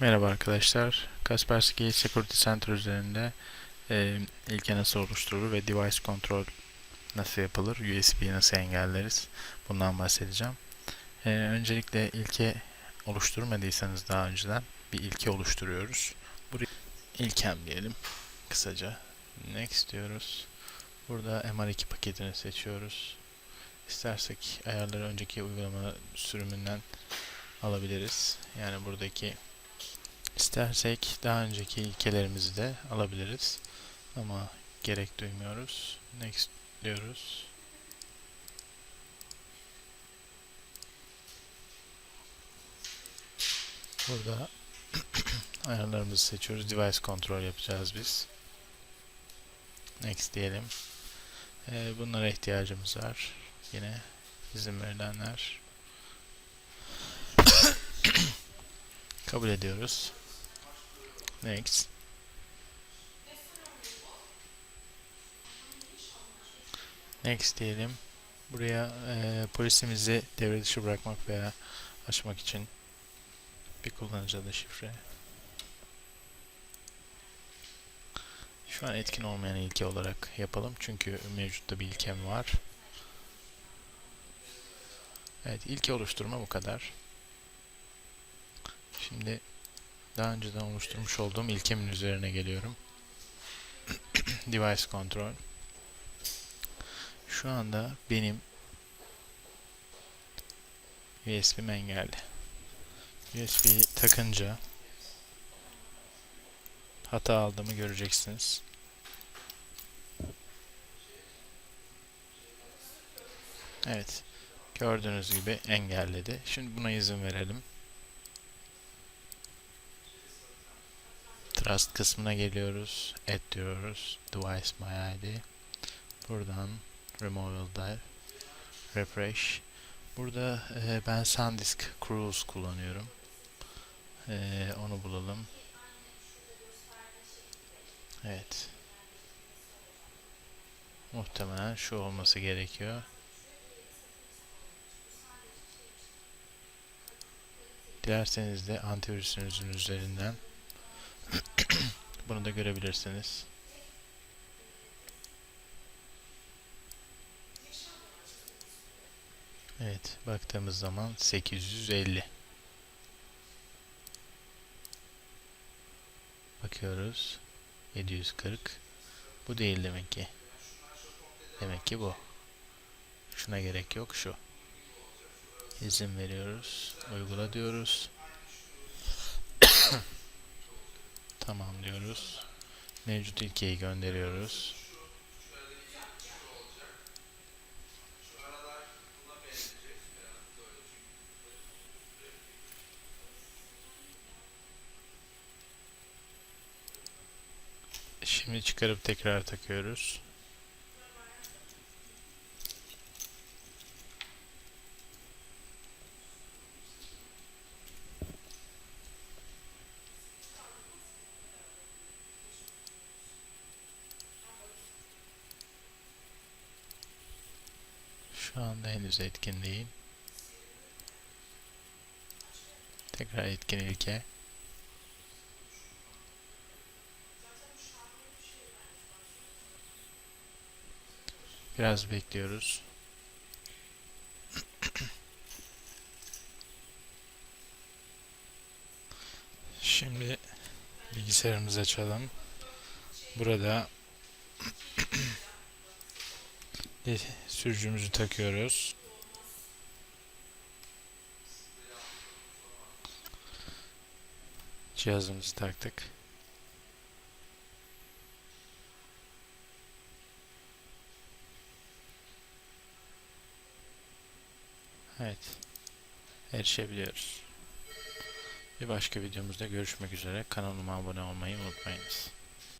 Merhaba arkadaşlar. Kaspersky Security Center üzerinde e, ilke nasıl oluşturulur ve device control nasıl yapılır, USB'yi nasıl engelleriz bundan bahsedeceğim. E, öncelikle ilke oluşturmadıysanız daha önceden bir ilke oluşturuyoruz. Buraya ilkem diyelim kısaca. Next diyoruz. Burada MR2 paketini seçiyoruz. İstersek ayarları önceki uygulama sürümünden alabiliriz. Yani buradaki İstersek daha önceki ilkelerimizi de alabiliriz. Ama gerek duymuyoruz. Next diyoruz. Burada ayarlarımızı seçiyoruz. Device kontrol yapacağız biz. Next diyelim. Ee, bunlara ihtiyacımız var. Yine izin verilenler. Kabul ediyoruz. Next. Next diyelim. Buraya e, polisimizi devre dışı bırakmak veya açmak için bir kullanıcı adı şifre. Şu an etkin olmayan ilke olarak yapalım. Çünkü mevcutta bir ilkem var. Evet, ilke oluşturma bu kadar. Şimdi daha önceden oluşturmuş olduğum ilkemin üzerine geliyorum. Device Control. Şu anda benim USB'm engelli. USB'yi takınca hata aldığımı göreceksiniz. Evet. Gördüğünüz gibi engelledi. Şimdi buna izin verelim. Trust kısmına geliyoruz. Add diyoruz. Device My ID. Buradan Removal Dive. Refresh. Burada e, ben SanDisk Cruise kullanıyorum. E, onu bulalım. Evet. Muhtemelen şu olması gerekiyor. Dilerseniz de antivirüsünüzün üzerinden bunu da görebilirsiniz. Evet, baktığımız zaman 850. Bakıyoruz. 740. Bu değil demek ki. Demek ki bu. Şuna gerek yok şu. İzin veriyoruz. Uygula diyoruz. Tamam diyoruz. Mevcut ilkeyi gönderiyoruz. Şimdi çıkarıp tekrar takıyoruz. Şu anda henüz etkin değil. Tekrar etkin ilke. Biraz bekliyoruz. Şimdi bilgisayarımızı açalım. Burada sürücümüzü takıyoruz. Cihazımızı taktık. Evet. Erişebiliyoruz. Bir başka videomuzda görüşmek üzere. Kanalıma abone olmayı unutmayınız.